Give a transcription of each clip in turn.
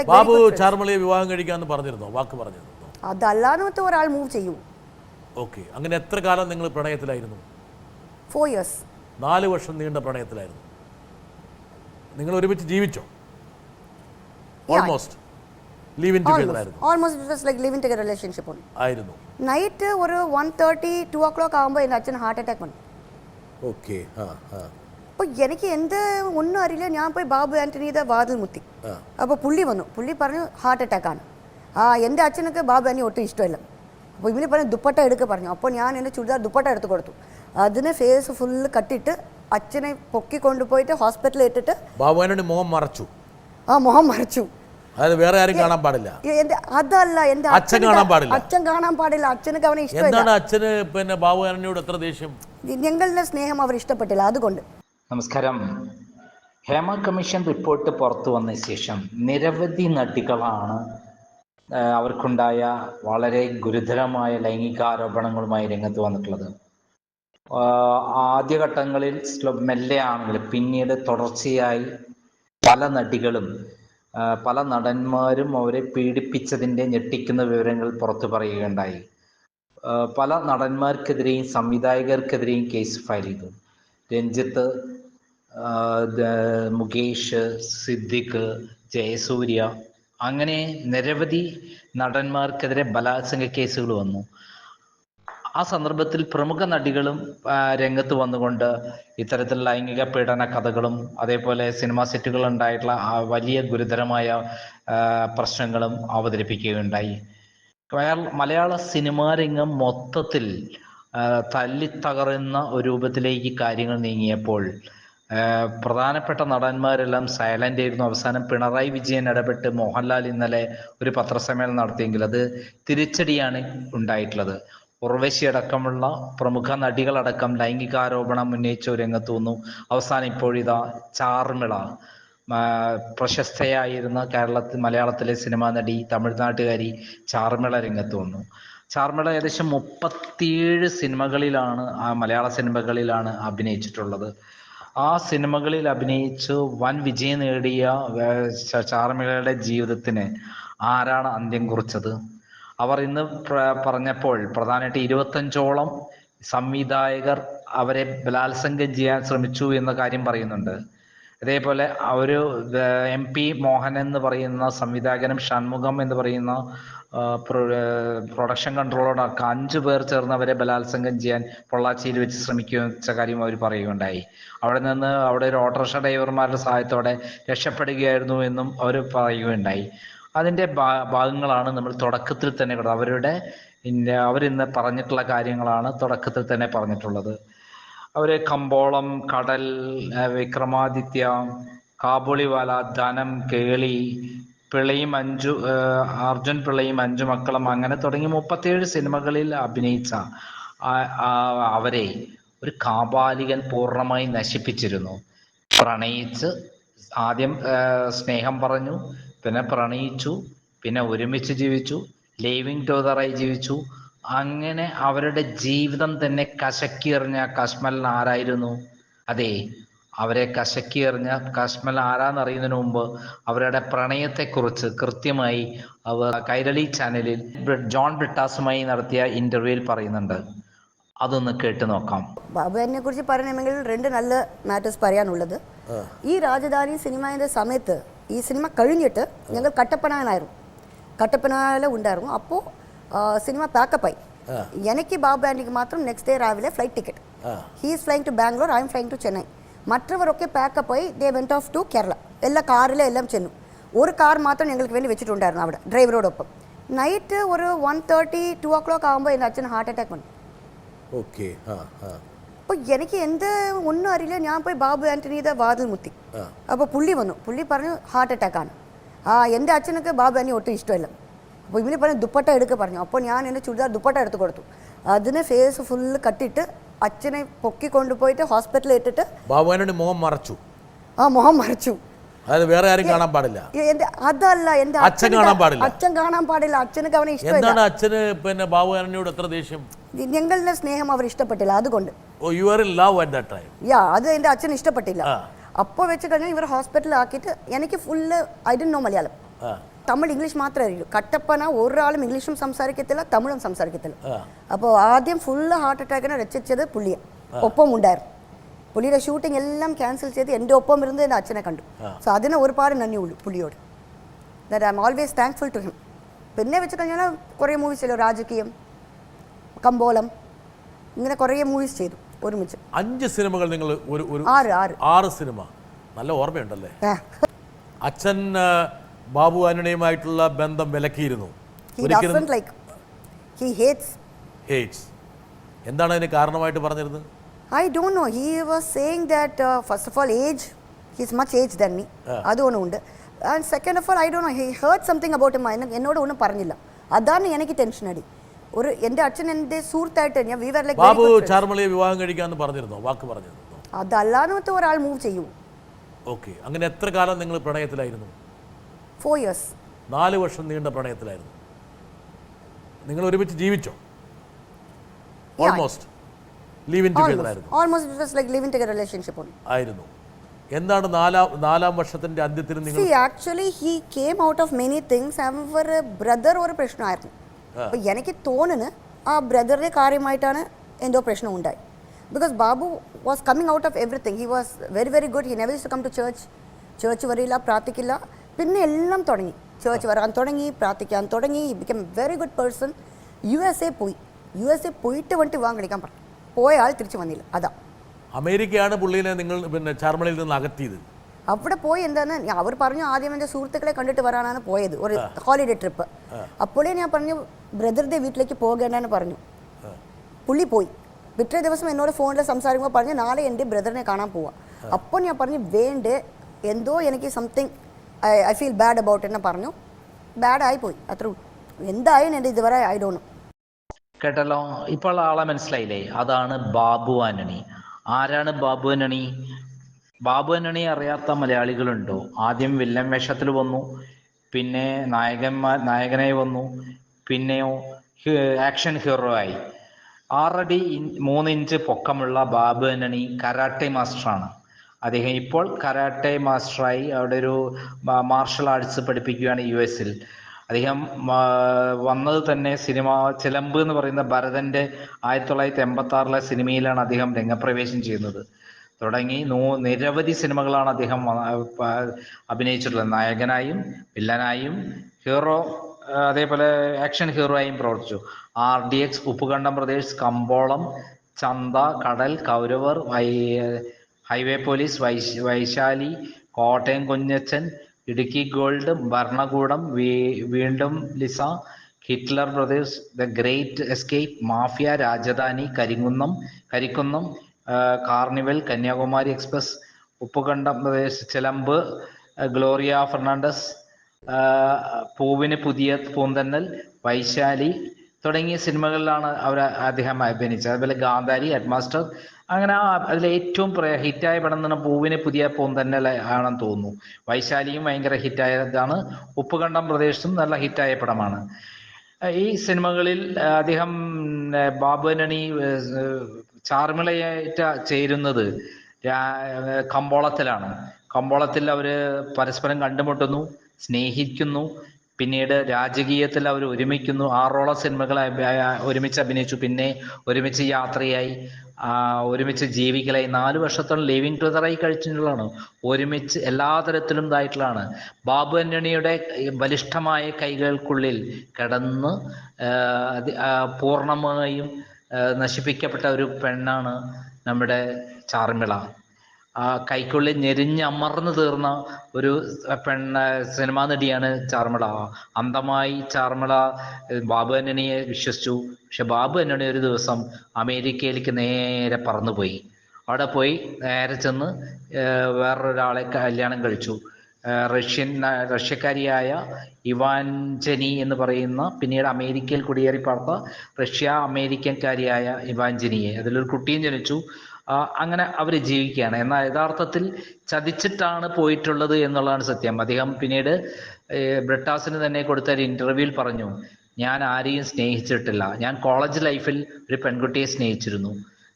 ബാബു ചാർമളിയെ വിവാഹം കഴിക്കാമെന്ന് പറഞ്ഞിരുന്നോ? വാക്ക് പറഞ്ഞിരുന്നോ? അതല്ലാതെ ഒരാൾ മൂവ് ചെയ്യൂ. ഓക്കെ അങ്ങനെ എത്ര കാലം നിങ്ങൾ പ്രണയത്തിലായിരുന്നു? ഫോർ ഇയേഴ്സ് നാല് വർഷം നീണ്ട പ്രണയത്തിലായിരുന്നു. നിങ്ങൾ ഒരുമിച്ച് ജീവിച്ചോ? Almost live in together relationship ആയിരുന്നു. നൈറ്റ് ഒരു one thirty two o'clock ആകുമ്പോൾ എന്റെ അച്ഛൻ ഹാർട്ട് അറ്റാക്ക് വന്നു. ഓക്കെ ആ ആ. അപ്പോൾ എനിക്ക് എന്ത് ഒന്നും അറിയില്ല. ഞാൻ പോയി ബാബു ആന്റണിയുടെ വാതിൽ മുത്തി അപ്പൊ അപ്പോൾ പുള്ളി വന്നു. പുള്ളി പറഞ്ഞു ഹാർട്ട് അറ്റാക്ക് ആണ്. ആ എന്റെ അച്ഛനൊക്കെ ബാബു ആന്റണി ഒട്ടും ഇഷ്ടമല്ല. അപ്പോൾ ഇവന് പറഞ്ഞു ദുപ്പട്ട എടുക്ക പറഞ്ഞു. അപ്പോൾ ഞാൻ എന്റെ ചുരിദാർ ദുപ്പട്ട എടുത്ത് കൊടുത്തു. അതിന് ഫേസ് ഫുള്ള് കട്ടിട്ട് അച്ഛനെ പൊക്കി കൊണ്ടുപോയിട്ട് ഹോസ്പിറ്റലിൽ ഇട്ടിട്ട് ബാബുവിനോട് മുഖം മറച്ചു. ആ മുഖം മറച്ചു. അതായത് വേറെ ആരും കാണാൻ പാടില്ല. അതല്ല എന്റെ അച്ഛൻ കാണാൻ പാടില്ല. അച്ഛൻ കാണാൻ പാടില്ല. അച്ഛനക്ക് അവനെ ഇഷ്ടമില്ല. എന്താണ് അച്ഛന് പിന്നെ ബാബുവിനോട് എത്ര ദേഷ്യം? ഞങ്ങളുടെ സ്നേഹം അവർ ഇഷ്ടപ്പെട്ടില്ല. അതുകൊണ്ട്. നമസ്കാരം. ഹേമ കമ്മീഷൻ റിപ്പോർട്ട് പുറത്തു വന്ന ശേഷം നിരവധി നടികളാണ് അവർക്കുണ്ടായ വളരെ ഗുരുതരമായ ലൈംഗികാരോപണങ്ങളുമായി രംഗത്ത് വന്നിട്ടുള്ളത്. ആദ്യഘട്ടങ്ങളിൽ മെല്ലെയാണെങ്കിലും പിന്നീട് തുടർച്ചയായി പല നടികളും പല നടന്മാരും അവരെ പീഡിപ്പിച്ചതിന്റെ ഞെട്ടിക്കുന്ന വിവരങ്ങൾ പുറത്തു പറയുകയുണ്ടായി. പല നടന്മാർക്കെതിരെയും സംവിധായകർക്കെതിരെയും കേസ് ഫയൽ ചെയ്തു. രഞ്ജിത്ത് മുകേഷ് സിദ്ദിഖ് ജയസൂര്യ അങ്ങനെ നിരവധി നടന്മാർക്കെതിരെ ബലാത്സംഗ കേസുകൾ വന്നു. ആ സന്ദർഭത്തിൽ പ്രമുഖ നടികളും രംഗത്ത് വന്നുകൊണ്ട് ഇത്തരത്തിൽ ലൈംഗിക പീഡന കഥകളും അതേപോലെ സിനിമാ സെറ്റുകൾ ഉണ്ടായിട്ടുള്ള വലിയ ഗുരുതരമായ പ്രശ്നങ്ങളും അവതരിപ്പിക്കുകയുണ്ടായി. മലയാള- സിനിമാ രംഗം മൊത്തത്തിൽ തല്ലിത്തകറുന്ന ഒരു രൂപത്തിലേക്ക് കാര്യങ്ങൾ നീങ്ങിയപ്പോൾ പ്രധാനപ്പെട്ട നടന്മാരെല്ലാം സൈലന്റ് ആയിരുന്നു. അവസാനം പിണറായി വിജയൻ ഇടപെട്ട് മോഹൻലാൽ ഇന്നലെ ഒരു പത്രസമ്മേളനം നടത്തിയെങ്കിൽ അത് തിരിച്ചടിയാണ് ഉണ്ടായിട്ടുള്ളത്. ഉർവശി അടക്കമുള്ള പ്രമുഖ നടികളടക്കം ലൈംഗികാരോപണം ഉന്നയിച്ച ഒരു രംഗത്ത് വന്നു. അവസാനം ഇപ്പോഴിതാ ചാർമിള പ്രശസ്തയായിരുന്ന കേരളത്തിൽ മലയാളത്തിലെ സിനിമാ നടി തമിഴ്നാട്ടുകാരി ചാർമിള രംഗത്ത് വന്നു. ചാർമിള ഏകദേശം മുപ്പത്തിയേഴ് സിനിമകളിലാണ് ആ മലയാള സിനിമകളിലാണ് അഭിനയിച്ചിട്ടുള്ളത്. ആ സിനിമകളിൽ അഭിനയിച്ച് വൻ വിജയം നേടിയ ചാർമികളുടെ ജീവിതത്തിന് ആരാണ് അന്ത്യം കുറിച്ചത്? അവർ ഇന്ന് പറഞ്ഞപ്പോൾ പ്രധാനമായിട്ട് ഇരുപത്തഞ്ചോളം സംവിധായകർ അവരെ ബലാത്സംഗം ചെയ്യാൻ ശ്രമിച്ചു എന്ന കാര്യം പറയുന്നുണ്ട്. അതേപോലെ ഒരു എം പി മോഹൻ എന്ന് പറയുന്ന സംവിധായകനും ഷൺമുഖം എന്ന് പറയുന്ന പ്രൊഡക്ഷൻ കൺട്രോളോടൊക്കെ അഞ്ചു പേർ ചേർന്ന് അവരെ ബലാത്സംഗം ചെയ്യാൻ പൊള്ളാച്ചിയിൽ വെച്ച് ശ്രമിക്കുന്ന കാര്യം അവർ പറയുകയുണ്ടായി. അവിടെ നിന്ന് അവിടെ ഒരു ഓട്ടോറിക്ഷ ഡ്രൈവർമാരുടെ സഹായത്തോടെ രക്ഷപ്പെടുകയായിരുന്നു എന്നും അവർ പറയുകയുണ്ടായി. അതിന്റെ ഭാ- ഭാഗങ്ങളാണ് നമ്മൾ തുടക്കത്തിൽ തന്നെ അവരുടെ അവരിന്ന് പറഞ്ഞിട്ടുള്ള കാര്യങ്ങളാണ് തുടക്കത്തിൽ തന്നെ പറഞ്ഞിട്ടുള്ളത്. അവർ കമ്പോളം കടൽ വിക്രമാദിത്യ കാബൂളിവാല ധനം കേളി പിള്ളയും അഞ്ചു അർജുൻ പിള്ളയും അഞ്ചു മക്കളും അങ്ങനെ തുടങ്ങി മുപ്പത്തിയേഴ് സിനിമകളിൽ അഭിനയിച്ച അവരെ ഒരു കാബാലികൻ പൂർണമായി നശിപ്പിച്ചിരുന്നു. പ്രണയിച്ച് ആദ്യം സ്നേഹം പറഞ്ഞു പിന്നെ പ്രണയിച്ചു പിന്നെ ഒരുമിച്ച് ജീവിച്ചു ലിവിങ് ടൂതറായി ജീവിച്ചു അങ്ങനെ അവരുടെ ജീവിതം തന്നെ കശക്കിയെറിഞ്ഞ കശ്മൽ ആരായിരുന്നു അതെ അവരെ കശക്കിയെറിഞ്ഞ കശ്മൽ ആരാന്നറിയുന്നതിന് മുമ്പ് അവരുടെ പ്രണയത്തെക്കുറിച്ച് കൃത്യമായി അവർ കൈരളി ചാനലിൽ ജോൺ ബ്രിട്ടാസുമായി നടത്തിയ ഇന്റർവ്യൂവിൽ പറയുന്നുണ്ട്. അതൊന്ന് കേട്ട് നോക്കാം. ബാബുവിനെ കുറിച്ച് പറയണമെങ്കിൽ രണ്ട് നല്ല മാറ്റേഴ്സ് പറയാനുള്ളത്. ഈ രാജധാനി സിനിമയുടെ സമയത്ത് ഈ സിനിമ കഴിഞ്ഞിട്ട് ഞങ്ങൾ കട്ടപ്പനയിലായിരുന്നു. കട്ടപ്പനയിൽ ഉണ്ടായിരുന്നു. അപ്പോൾ സിനിമ പാക്കപ്പായി. എനിക്ക് ബാബു ആന്റിക്ക് മാത്രം നെക്സ്റ്റ് ഡേ രാവിലെ flight ticket he's flying to Bangalore I'm flying to Chennai pack up പാക്കപ്പായി they went off to Kerala എല്ലാ കാറിലും എല്ലാം ചെന്നു. ഒരു കാർ മാത്രം ഞങ്ങൾക്ക് വേണ്ടി വെച്ചിട്ടുണ്ടായിരുന്നു അവിടെ ഡ്രൈവറോടൊപ്പം നൈറ്റ് ഒരു one thirty two o'clock ആകുമ്പോൾ എന്റെ അച്ഛൻ ഹാർട്ട് അറ്റാക്ക് വന്നു. ഓക്കെ അപ്പോൾ എനിക്ക് എന്ത് ഒന്നും അറിയില്ല ഞാൻ പോയി ബാബു ആന്റണിയുടെ വാതിൽ മുത്തി അപ്പോൾ പുള്ളി വന്നു. പുള്ളി പറഞ്ഞു ഹാർട്ട് അറ്റാക്കാണ് ആ എന്റെ അച്ഛനൊക്കെ ബാബു ആന്റി ഒട്ടും ഇഷ്ടമല്ല. അപ്പോൾ ഇവന് പറഞ്ഞു ദുപ്പട്ട എടുക്ക പറഞ്ഞു. അപ്പോൾ ഞാൻ എന്റെ ചുരിദാർ ദുപ്പട്ട എടുത്ത് കൊടുത്തു. അതിന് ഫേസ് ഫുള്ള് കട്ടിട്ട് അച്ഛനെ പൊക്കി കൊണ്ടുപോയിട്ട് ഹോസ്പിറ്റലിൽ ഇട്ടിട്ട് ബാബുവിനോട് മുഖം മറച്ചു. ആ മുഖം മറച്ചു. അതായത് വേറെ ആരും കാണാൻ പാടില്ല. എന്റെ അതല്ല എന്റെ അച്ഛൻ കാണാൻ പാടില്ല. അച്ഛൻ കാണാൻ പാടില്ല. അച്ഛനക്ക് അവനെ ഇഷ്ടമില്ല. അച്ഛന് പിന്നെ ബാബുവിനോട് എത്ര ദേഷ്യം? ഞങ്ങളുടെ സ്നേഹം അവർ ഇഷ്ടപ്പെട്ടില്ല അതുകൊണ്ട്. ഓ you are in love at that time yeah അത് എന്റെ അച്ഛൻ ഇഷ്ടപ്പെട്ടില്ല. അപ്പോൾ വെച്ച് കഴിഞ്ഞാൽ ഇവർ ഹോസ്പിറ്റലിൽ ആക്കിയിട്ട് എനിക്ക് full I do Malayalam. Tamil English മാത്രമേ അറിയൂ. കട്ടപ്പന ഒരാളും ഇംഗ്ലീഷും സംസാരിക്കത്തില്ല തമിഴും സംസാരിക്കത്തില്ല. അപ്പോൾ ആദ്യം ഫുള്ള് ഹാർട്ട് അറ്റാക്കിനെ രക്ഷിച്ചത് പുള്ളിയെ. ഒപ്പം ഉണ്ടായിരുന്നു. പുള്ളിയുടെ ഷൂട്ടിംഗ് എല്ലാം ക്യാൻസൽ ചെയ്ത് എന്റെ ഒപ്പം ഇരുന്ന് എന്റെ അച്ഛനെ കണ്ടു. സോ അതിനെ ഒരുപാട് നന്ദി ഉള്ളു പുള്ളിയോട്. That I'm always thankful to him പിന്നെ വെച്ച് കഴിഞ്ഞാൽ കുറേ മൂവീസ് ചെയ്തു. രാജകീയം കമ്പോലം ഇങ്ങനെ കുറേ മൂവീസ് ചെയ്തു ഒരുമിച്ച്. അഞ്ച് സിനിമകൾ നിങ്ങൾ ഒരു ഒരു ആറ് ആറ്. ആറ് സിനിമ. നല്ല ഓർമ്മയുണ്ടല്ലേ? അച്ഛൻ ബാബു ആന്റണിയുമായിട്ടുള്ള ബന്ധം വിലക്കിയിരുന്നു. ഒരിക്കലും എന്താണ് അതിന് കാരണമായിട്ട് പറഞ്ഞിരുന്നത്? I don't know he was saying that first of all age his much age than me. ഉണ്ട്. And second of all I do know he hurt something about my എന്നോട് ഒന്നും പറഞ്ഞില്ല. അതാണ് എനിക്ക് ടെൻഷൻ അടി. ഒരു എന്റെ അച്ഛൻ എന്റെ സുഹൃത്തായിട്ട് ഞാൻ വി വർ ബാബു ലൈക്ക് ചാർമളിയെ വിവാഹം കഴിക്കാമെന്ന് പറഞ്ഞിരുന്നോ? വാക്ക് പറഞ്ഞിരുന്നോ? അതല്ലാന്നത്തെ ഒരാൾ മൂവ് ചെയ്യൂ. ഓക്കെ അങ്ങനെ എത്ര കാലം നിങ്ങൾ പ്രണയത്തിലായിരുന്നു? ഫോർ ഇയേഴ്സ് നാല് വർഷം നീണ്ട പ്രണയത്തിലായിരുന്നു. നിങ്ങൾ ഒരുമിച്ച് ജീവിച്ചോ? ഓൾമോസ്റ്റ് ലീവ് ഇൻ ടുഗദർ ആയിരുന്നു. Almost it was like together relationship on ആയിരുന്നു. എന്താണ് നാലാം നാലാം വർഷത്തിന്റെ അന്ത്യത്തിൽ നിങ്ങൾ actually he came out of many things our brother ഒരു പ്രശ്നമായിരുന്നു. അപ്പോൾ എനിക്ക് തോന്നുന്നു ആ ബ്രദറിന്റെ കാര്യമായിട്ടാണ് എന്തോ പ്രശ്നം ഉണ്ടായി. Because Babu was coming out of everything he was very very good he never to come to church church വരില്ല പ്രാർത്ഥിക്കില്ല. പിന്നെ എല്ലാം തുടങ്ങി. ചേർച്ച് വരാൻ തുടങ്ങി പ്രാർത്ഥിക്കാൻ തുടങ്ങി become very good person U S A പോയി. യു എസ് എ പോയിട്ട് വന്നിട്ട് വിവാഹം കഴിക്കാൻ പറഞ്ഞു. പോയ ആൾ തിരിച്ചു വന്നില്ല. അതാ. അമേരിക്കയാണ് പുള്ളിനെ നിങ്ങൾ പിന്നെ ചാർമളിയിൽ നിന്ന് അകറ്റിയത്. അവിടെ പോയി എന്താണ് അവർ പറഞ്ഞു ആദ്യം എന്റെ സുഹൃത്തുക്കളെ കണ്ടിട്ട് വരാനാണ് പോയത്. ഒരു ഹോളിഡേ ട്രിപ്പ് അപ്പോഴേ ഞാൻ പറഞ്ഞു ബ്രദറിന്റെ വീട്ടിലേക്ക് പോകേണ്ടെന്ന് പറഞ്ഞു. പുള്ളി പോയി. പിറ്റേ ദിവസം എന്നോട് ഫോണിൽ സംസാരിക്കുമ്പോൾ പറഞ്ഞു നാളെ എന്റെ ബ്രദറിനെ കാണാൻ പോവാം. അപ്പോൾ ഞാൻ പറഞ്ഞു വേണ്ട. എന്തോ എനിക്ക് something I I feel bad about എന്നെ പറഞ്ഞു. ബാഡ് പോയി അത്രേ എന്തായാലും എന്റെ ഇതുവരെ ഐ ഡോണ്ട് നോ കേട്ടല്ലോ ഇപ്പോൾ ആളെ മനസ്സിലായില്ലേ? അതാണ് ബാബു ആന്റണി. ആരാണ് ബാബു ആന്റണി? ബാബു ആന്റണി അറിയാത്ത മലയാളികളുണ്ടോ? ആദ്യം വില്ലൻ വേഷത്തിൽ വന്നു പിന്നെ നായകന്മാർ നായകനായി വന്നു പിന്നെയോ ആക്ഷൻ ഹീറോ ആയി. ആറടി മൂന്ന് ഇഞ്ച് പൊക്കമുള്ള ബാബു ആന്റണി കരാട്ടെ മാസ്റ്ററാണ് അദ്ദേഹം ഇപ്പോൾ കരാട്ടെ മാസ്റ്ററായി അവിടെ ഒരു മാർഷൽ ആർട്സ് പഠിപ്പിക്കുകയാണ് യു എസിൽ. അദ്ദേഹം വന്നത് തന്നെ സിനിമ ചിലമ്പ് എന്ന് പറയുന്ന ഭരതന്റെ ആയിരത്തി തൊള്ളായിരത്തി എൺപത്തി ആറിലെ സിനിമയിലാണ് അദ്ദേഹം രംഗപ്രവേശം ചെയ്യുന്നത്. തുടങ്ങി നൂ നിരവധി സിനിമകളാണ് അദ്ദേഹം അഭിനയിച്ചിട്ടുള്ളത്. നായകനായും വില്ലനായും ഹീറോ അതേപോലെ ആക്ഷൻ ഹീറോ ആയും പ്രവർത്തിച്ചു. R D X Uppukandam Pradesh Kambolam Chantha Kadal Kauravar highway police Vaishali Kottayam Kunjachan Idukki gold Bharanakoodam Veendum Lisa Hitler brothers the great escape mafia Rajadhani Karinkunnam Karikkunnam carnival Kanyakumari express Uppukandam Pradesh Chilambu Gloria Fernandes പൂവിന് പുതിയ പൂന്തന്നൽ വൈശാലി തുടങ്ങിയ സിനിമകളിലാണ് അവർ അദ്ദേഹം അഭിനയിച്ചത്. അതുപോലെ Gandhari headmaster അങ്ങനെ ആ അതിൽ ഏറ്റവും ഹിറ്റായ പടം എന്ന് പറഞ്ഞാൽ പൂവിന് പുതിയ പൂന്തന്നൽ ആണെന്ന് തോന്നുന്നു. വൈശാലിയും ഭയങ്കര ഹിറ്റായതാണ്. ഉപ്പുകണ്ടം പ്രദേശത്തും നല്ല ഹിറ്റായ പടമാണ്. ഈ സിനിമകളിൽ അദ്ദേഹം ബാബുനണി ചാർമിളയായിട്ട് ചേരുന്നത് കമ്പോളത്തിലാണ്. കമ്പോളത്തിൽ അവർ പരസ്പരം കണ്ടുമുട്ടുന്നു സ്നേഹിക്കുന്നു. പിന്നീട് രാജകീയത്തിൽ അവർ ഒരുമിക്കുന്നു. ആറോളം സിനിമകൾ ഒരുമിച്ച് അഭിനയിച്ചു. പിന്നെ ഒരുമിച്ച് യാത്രയായി. ഒരുമിച്ച് ജീവിക്കലായി. നാല് വർഷത്തോളം ലിവിങ് ടുഗദറായി കഴിച്ചിട്ടുള്ളതാണ്. ഒരുമിച്ച് എല്ലാ തരത്തിലും ഇതായിട്ടുള്ളതാണ്. ബാബു ആന്റണിയുടെ ബലിഷ്ഠമായ കൈകൾക്കുള്ളിൽ കിടന്ന് പൂർണമായും നശിപ്പിക്കപ്പെട്ട ഒരു പെണ്ണാണ് നമ്മുടെ ചാർമിള. ആ കൈക്കുള്ളിൽ ഞെരിഞ്ഞമർന്നു തീർന്ന ഒരു പെണ്ണ് സിനിമാ നടിയാണ് ചാർമിള. അന്തമായി ചാർമിള ബാബു ആന്റണിയെ വിശ്വസിച്ചു. പക്ഷെ ബാബു ആന്റണി ഒരു ദിവസം അമേരിക്കയിലേക്ക് നേരെ പറന്നുപോയി. അവിടെ പോയി നേരെ ചെന്ന് വേറൊരാളെ കല്യാണം കഴിച്ചു. റഷ്യൻ റഷ്യക്കാരിയായ ഇവാഞ്ചനി എന്ന് പറയുന്ന പിന്നീട് അമേരിക്കയിൽ കുടിയേറി പാർത്ത റഷ്യ അമേരിക്കൻകാരിയായ ഇവാഞ്ചനിയെ അതിലൊരു കുട്ടിയും ജനിച്ചു. അങ്ങനെ അവർ ജീവിക്കുകയാണ്. എന്നാൽ യഥാർത്ഥത്തിൽ ചതിച്ചിട്ടാണ് പോയിട്ടുള്ളത് എന്നുള്ളതാണ് സത്യം. അദ്ദേഹം പിന്നീട് ബ്രിട്ടാസിന് തന്നെ കൊടുത്ത ഒരു ഇന്റർവ്യൂവിൽ പറഞ്ഞു ഞാൻ ആരെയും സ്നേഹിച്ചിട്ടില്ല. ഞാൻ കോളേജ് ലൈഫിൽ ഒരു പെൺകുട്ടിയെ സ്നേഹിച്ചിരുന്നു.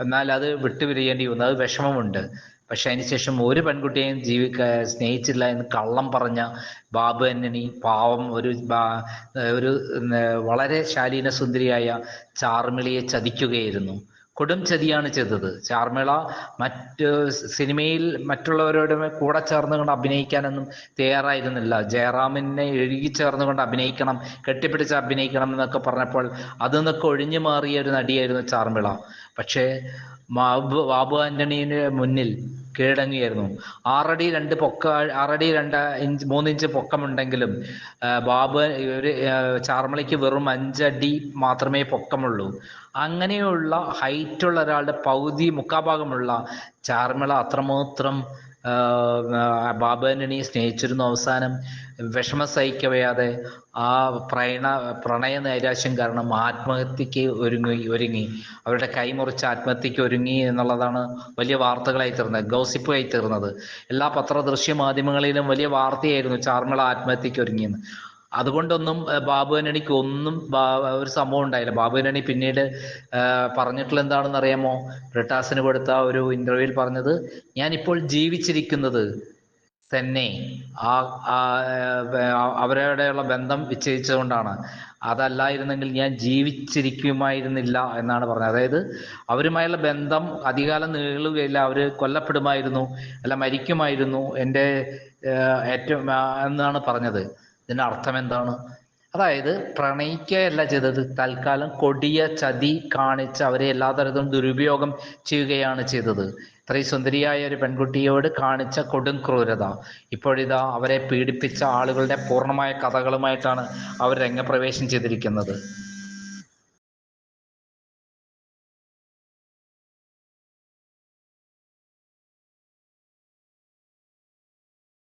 എന്നാൽ അത് വിട്ടുപിരിയേണ്ടി വന്നു. അത് വിഷമമുണ്ട്. പക്ഷെ അതിനുശേഷം ഒരു പെൺകുട്ടിയെയും ജീവിക്ക സ്നേഹിച്ചില്ല എന്ന് കള്ളം പറഞ്ഞ ബാബു ആന്റണി പാവം ഒരു ഒരു വളരെ ശാലീന സുന്ദരിയായ ചാർമിളിയെ ചതിക്കുകയായിരുന്നു. കൊടും ചതിയാണ് ചെയ്തത്. ചാർമിള മറ്റ് സിനിമയിൽ മറ്റുള്ളവരോട് കൂടെ ചേർന്നുകൊണ്ട് അഭിനയിക്കാനൊന്നും തയ്യാറായിരുന്നില്ല. ജയറാമിനെ എഴുകി ചേർന്നുകൊണ്ട് അഭിനയിക്കണം കെട്ടിപ്പിടിച്ച് അഭിനയിക്കണം എന്നൊക്കെ പറഞ്ഞപ്പോൾ അതിൽ നിന്നൊക്കെ ഒഴിഞ്ഞു മാറിയ ഒരു നടിയായിരുന്നു ചാർമിള. പക്ഷേ ബാബു ആന്റണിയുടെ മുന്നിൽ കീഴടങ്ങിയായിരുന്നു ആറടി രണ്ട് പൊക്ക ആറടി രണ്ട് ഇഞ്ച് മൂന്ന് ഇഞ്ച് പൊക്കമുണ്ടെങ്കിലും ബാബു ഒരു ചാർമളിക്ക് വെറും അഞ്ചടി മാത്രമേ പൊക്കമുള്ളൂ. അങ്ങനെയുള്ള ഹൈറ്റുള്ള ഒരാളുടെ പകുതി മുക്കാഭാഗമുള്ള ചാർമിള അത്രമാത്രം ബാബു ആന്റണിയെ സ്നേഹിച്ചിരുന്നു അവസാനം. വിഷമം സഹിക്കവയ്യാതെ ആ പ്രണയ പ്രണയ നൈരാശ്യം കാരണം ആത്മഹത്യക്ക് ഒരുങ്ങി ഒരുങ്ങി. അവരുടെ കൈമുറിച്ച് ആത്മഹത്യക്ക് ഒരുങ്ങി എന്നുള്ളതാണ് വലിയ വാർത്തകളായി തീർന്നത് ഗൗസിപ്പായി തീർന്നത്. എല്ലാ പത്ര ദൃശ്യ മാധ്യമങ്ങളിലും വലിയ വാർത്തയായിരുന്നു ചാർമിള ആത്മഹത്യക്ക് ഒരുങ്ങിയെന്ന്. അതുകൊണ്ടൊന്നും ബാബു ആന്റണിക്ക് ഒന്നും ഒരു സംഭവം ഉണ്ടായില്ല. ബാബു ആന്റണി പിന്നീട് പറഞ്ഞിട്ടുള്ള എന്താണെന്ന് അറിയാമോ ബ്രിട്ടാസിന് കൊടുത്ത ഒരു ഇന്റർവ്യൂവിൽ പറഞ്ഞത് ഞാനിപ്പോൾ ജീവിച്ചിരിക്കുന്നത് തന്നെ ആ അവരോടെയുള്ള ബന്ധം വിച്ഛേദിച്ചതുകൊണ്ടാണ് അതല്ലായിരുന്നെങ്കിൽ ഞാൻ ജീവിച്ചിരിക്കുമായിരുന്നില്ല എന്നാണ് പറഞ്ഞത്. അതായത് അവരുമായുള്ള ബന്ധം അധികാലം നീളുകയില്ല. അവർ കൊല്ലപ്പെടുമായിരുന്നു അല്ല മരിക്കുമായിരുന്നു എന്റെ ഏറ്റവും എന്നാണ് പറഞ്ഞത്. ഇതിന്റെ അർത്ഥം എന്താണ്? അതായത് പ്രണയിക്കുകയല്ല ചെയ്തത് തൽക്കാലം കൊടിയ ചതി കാണിച്ച് അവരെ എല്ലാ തരത്തിലും ദുരുപയോഗം ചെയ്യുകയാണ് ചെയ്തത്. ഇത്രയും സുന്ദരിയായ ഒരു പെൺകുട്ടിയോട് കാണിച്ച കൊടും ക്രൂരത. ഇപ്പോഴിതാ അവരെ പീഡിപ്പിച്ച ആളുകളുടെ പൂർണമായ കഥകളുമായിട്ടാണ് അവർ രംഗപ്രവേശം ചെയ്തിരിക്കുന്നത്.